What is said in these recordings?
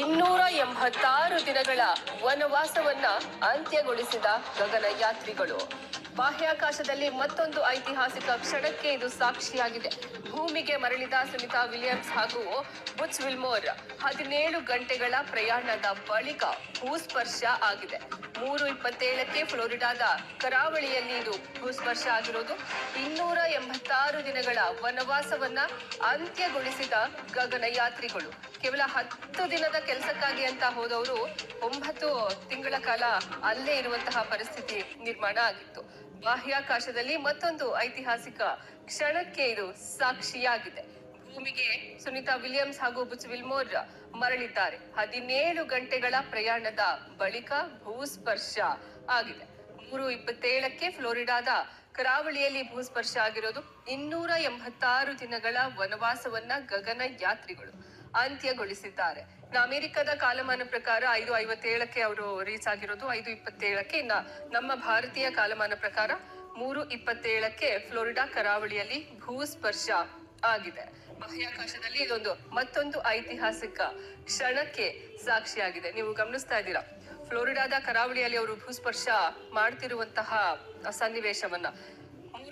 ಇನ್ನೂರ ಎಂಬತ್ತಾರು ದಿನಗಳ ವನವಾಸವನ್ನ ಅಂತ್ಯಗೊಳಿಸಿದ ಗಗನಯಾತ್ರಿಗಳು ಬಾಹ್ಯಾಕಾಶದಲ್ಲಿ ಮತ್ತೊಂದು ಐತಿಹಾಸಿಕ ಕ್ಷಣಕ್ಕೆ ಇದು ಸಾಕ್ಷಿಯಾಗಿದೆ. ಭೂಮಿಗೆ ಮರಳಿದ ಸುನಿತಾ ವಿಲಿಯಮ್ಸ್ ಹಾಗೂ ಬುಚ್ ವಿಲ್ಮೋರ್ ಹದಿನೇಳು ಗಂಟೆಗಳ ಪ್ರಯಾಣದ ಬಳಿಕ ಭೂಸ್ಪರ್ಶ ಆಗಿದೆ. ಮೂರು ಇಪ್ಪತ್ತೇಳಕ್ಕೆ ಫ್ಲೋರಿಡಾದ ಕರಾವಳಿಯಲ್ಲಿ ಇದು ಭೂಸ್ಪರ್ಶ ಆಗಿರೋದು. ಇನ್ನೂರ ಎಂಬತ್ತಾರು ದಿನಗಳ ವನವಾಸವನ್ನ ಅಂತ್ಯಗೊಳಿಸಿದ ಗಗನಯಾತ್ರಿಗಳು ಕೇವಲ ಹತ್ತು ದಿನದ ಕೆಲಸಕ್ಕಾಗಿ ಅಂತ ಹೋದವರು ಒಂಬತ್ತು ತಿಂಗಳ ಕಾಲ ಅಲ್ಲೇ ಇರುವಂತಹ ಪರಿಸ್ಥಿತಿ ನಿರ್ಮಾಣ ಆಗಿತ್ತು. ಬಾಹ್ಯಾಕಾಶದಲ್ಲಿ ಮತ್ತೊಂದು ಐತಿಹಾಸಿಕ ಕ್ಷಣಕ್ಕೆ ಇದು ಸಾಕ್ಷಿಯಾಗಿದೆ. ಭೂಮಿಗೆ ಸುನಿತಾ ವಿಲಿಯಮ್ಸ್ ಹಾಗೂ ಬುಚ್ ವಿಲ್ಮೋರ್ ಮರಳಿದ್ದಾರೆ. ಹದಿನೇಳು ಗಂಟೆಗಳ ಪ್ರಯಾಣದ ಬಳಿಕ ಭೂಸ್ಪರ್ಶ ಆಗಿದೆ. ಮೂರು ಇಪ್ಪತ್ತೇಳಕ್ಕೆ ಫ್ಲೋರಿಡಾದ ಕರಾವಳಿಯಲ್ಲಿ ಭೂಸ್ಪರ್ಶ ಆಗಿರೋದು ಇನ್ನೂರ ಎಂಬತ್ತಾರು ದಿನಗಳ ವನವಾಸವನ್ನ ಗಗನ ಯಾತ್ರಿಗಳು ಅಂತ್ಯಗೊಳಿಸಿದ್ದಾರೆ. ಅಮೆರಿಕದ ಕಾಲಮಾನ ಪ್ರಕಾರ ಐದು ಐವತ್ತೇಳಕ್ಕೆ ಅವರು ರೀಚ್ ಆಗಿರೋದು, ಐದು ಇಪ್ಪತ್ತೇಳಕ್ಕೆ ಇನ್ನ ನಮ್ಮ ಭಾರತೀಯ ಕಾಲಮಾನ ಪ್ರಕಾರ ಮೂರು ಇಪ್ಪತ್ತೇಳಕ್ಕೆ ಫ್ಲೋರಿಡಾ ಕರಾವಳಿಯಲ್ಲಿ ಭೂಸ್ಪರ್ಶ ಆಗಿದೆ. ಬಾಹ್ಯಾಕಾಶದಲ್ಲಿ ಇದೊಂದು ಮತ್ತೊಂದು ಐತಿಹಾಸಿಕ ಕ್ಷಣಕ್ಕೆ ಸಾಕ್ಷಿಯಾಗಿದೆ. ನೀವು ಗಮನಿಸ್ತಾ ಇದ್ದೀರಾ? ಫ್ಲೋರಿಡಾದ ಕರಾವಳಿಯಲ್ಲಿ ಅವರು ಭೂಸ್ಪರ್ಶ ಮಾಡ್ತಿರುವಂತಹ ಸನ್ನಿವೇಶವನ್ನ.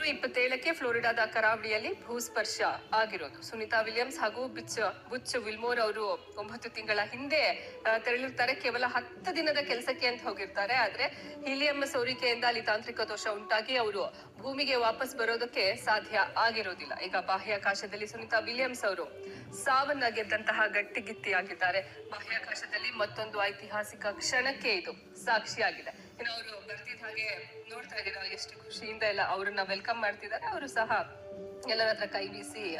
ಮೂರು ಇಪ್ಪತ್ತೇಳಕ್ಕೆ ಫ್ಲೋರಿಡಾದ ಕರಾವಳಿಯಲ್ಲಿ ಭೂಸ್ಪರ್ಶ ಆಗಿರೋದು. ಸುನಿತಾ ವಿಲಿಯಮ್ಸ್ ಹಾಗೂ ಬಿಚ್ ಬುಚ್ ವಿಲ್ಮೋರ್ ಅವರು ಒಂಬತ್ತು ತಿಂಗಳ ಹಿಂದೆ ತೆರಳಿರ್ತಾರೆ. ಕೇವಲ ಹತ್ತು ದಿನದ ಕೆಲಸಕ್ಕೆ ಅಂತ ಹೋಗಿರ್ತಾರೆ. ಆದ್ರೆ ಹೀಲಿಯಂ ಸೋರಿಕೆಯಿಂದ ಅಲ್ಲಿ ತಾಂತ್ರಿಕ ದೋಷ ಉಂಟಾಗಿ ಅವರು ಭೂಮಿಗೆ ವಾಪಸ್ ಬರೋದಕ್ಕೆ ಸಾಧ್ಯ ಆಗಿರೋದಿಲ್ಲ. ಈಗ ಬಾಹ್ಯಾಕಾಶದಲ್ಲಿ ಸುನಿತಾ ವಿಲಿಯಮ್ಸ್ ಅವರು ಸಾವನ್ನ ಗೆದ್ದಂತಹ ಗಟ್ಟಿಗಿತ್ತಿಯಾಗಿದ್ದಾರೆ. ಬಾಹ್ಯಾಕಾಶದಲ್ಲಿ ಮತ್ತೊಂದು ಐತಿಹಾಸಿಕ ಕ್ಷಣಕ್ಕೆ ಇದು ಸಾಕ್ಷಿಯಾಗಿದೆ. ಇನ್ನು ಅವರು ಬರ್ತಿದ್ದ ಹಾಗೆ ನೋಡ್ತಾ ಇದ್ದೀರಾ ಎಷ್ಟು ಖುಷಿಯಿಂದ ಎಲ್ಲ ಅವ್ರನ್ನ ವೆಲ್ಕಮ್ ಮಾಡ್ತಿದ್ದಾರೆ. ಅವರು ಸಹ ಎಲ್ಲರ ಹತ್ರ ಕೈ ಬೀಸಿ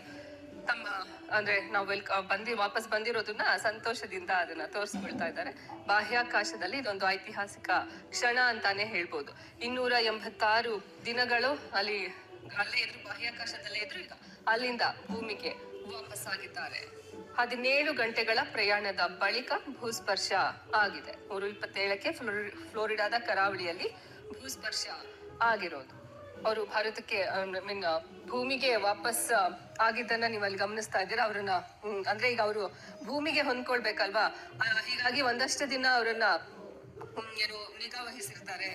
ತಮ್ಮ, ಅಂದ್ರೆ ನಾವು ವೆಲ್ಕ ಬಂದಿ, ವಾಪಸ್ ಬಂದಿರೋದನ್ನ ಸಂತೋಷದಿಂದ ಅದನ್ನ ತೋರಿಸ್ಕೊಳ್ತಾ ಇದ್ದಾರೆ. ಬಾಹ್ಯಾಕಾಶದಲ್ಲಿ ಇದೊಂದು ಐತಿಹಾಸಿಕ ಕ್ಷಣ ಅಂತಾನೆ ಹೇಳ್ಬೋದು. ಇನ್ನೂರ ಎಂಬತ್ತಾರು ದಿನಗಳು ಅಲ್ಲಿ ಅಲ್ಲೇ ಇದ್ರು, ಬಾಹ್ಯಾಕಾಶದಲ್ಲೇ ಇದ್ರು ಈಗ ಅಲ್ಲಿಂದ ಭೂಮಿಗೆ ವಾಪಸ್ ಆಗಿದ್ದಾರೆ. ಹದಿನೇಳು ಗಂಟೆಗಳ ಪ್ರಯಾಣದ ಬಳಿಕ ಭೂಸ್ಪರ್ಶ ಆಗಿದೆ. ಮೂರು ಇಪ್ಪತ್ತೇಳಕ್ಕೆ ಫ್ಲೋರಿ- ಫ್ಲೋರಿಡಾದ ಕರಾವಳಿಯಲ್ಲಿ ಭೂಸ್ಪರ್ಶ ಆಗಿರೋದು. ಅವರು ಭಾರತಕ್ಕೆ ಮೀನ್ ಭೂಮಿಗೆ ವಾಪಸ್ ಆಗಿದ್ದನ್ನ ನೀವು ಅಲ್ಲಿ ಗಮನಿಸ್ತಾ ಇದ್ದೀರಾ? ಅವ್ರನ್ನ ಅಂದ್ರೆ ಈಗ ಅವರು ಭೂಮಿಗೆ ಹೊಂದ್ಕೊಳ್ಬೇಕಲ್ವಾ? ಹೀಗಾಗಿ ಒಂದಷ್ಟು ದಿನ ಅವರನ್ನ ಏನು ನಿಗಾ ವಹಿಸಿರ್ತಾರೆ.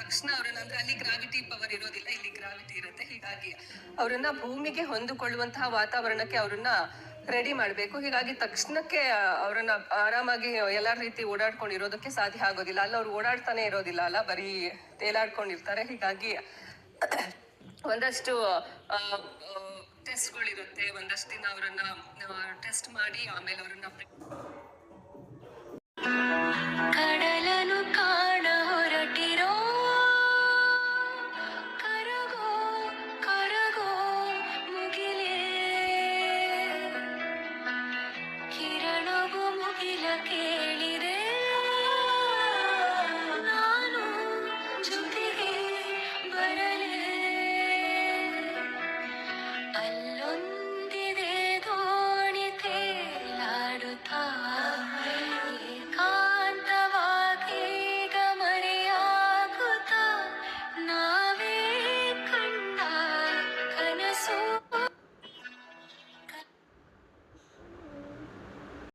ತಕ್ಷಣ ಅವರನ್ನ ಅಂದ್ರೆ ಅಲ್ಲಿ ಗ್ರಾವಿಟಿ ಪವರ್ ಇರೋದಿಲ್ಲ, ಇಲ್ಲಿ ಗ್ರಾವಿಟಿ ಇರುತ್ತೆ. ಹೀಗಾಗಿ ಅವ್ರನ್ನ ಭೂಮಿಗೆ ಹೊಂದಿಕೊಳ್ಳುವಂತಹ ವಾತಾವರಣಕ್ಕೆ ಅವ್ರನ್ನ ರೆಡಿ ಮಾಡ್ಬೇಕು. ಹೀಗಾಗಿ ತಕ್ಷಣಕ್ಕೆ ಅವರನ್ನ ಆರಾಮಾಗಿ ಎಲ್ಲ ರೀತಿ ಓಡಾಡ್ಕೊಂಡಿರೋದಕ್ಕೆ ಸಾಧ್ಯ ಆಗೋದಿಲ್ಲ. ಅಲ್ಲ ಅವ್ರು ಓಡಾಡ್ತಾನೆ ಇರೋದಿಲ್ಲ ಅಲ್ಲ, ಬರೀ ತೇಲಾಡ್ಕೊಂಡಿರ್ತಾರೆ. ಹೀಗಾಗಿ ಒಂದಷ್ಟು ಟೆಸ್ಟ್ಗಳಿರುತ್ತೆ ಒಂದಷ್ಟು ದಿನ ಅವರನ್ನ ಟೆಸ್ಟ್ ಮಾಡಿ ಆಮೇಲೆ ಅವರನ್ನ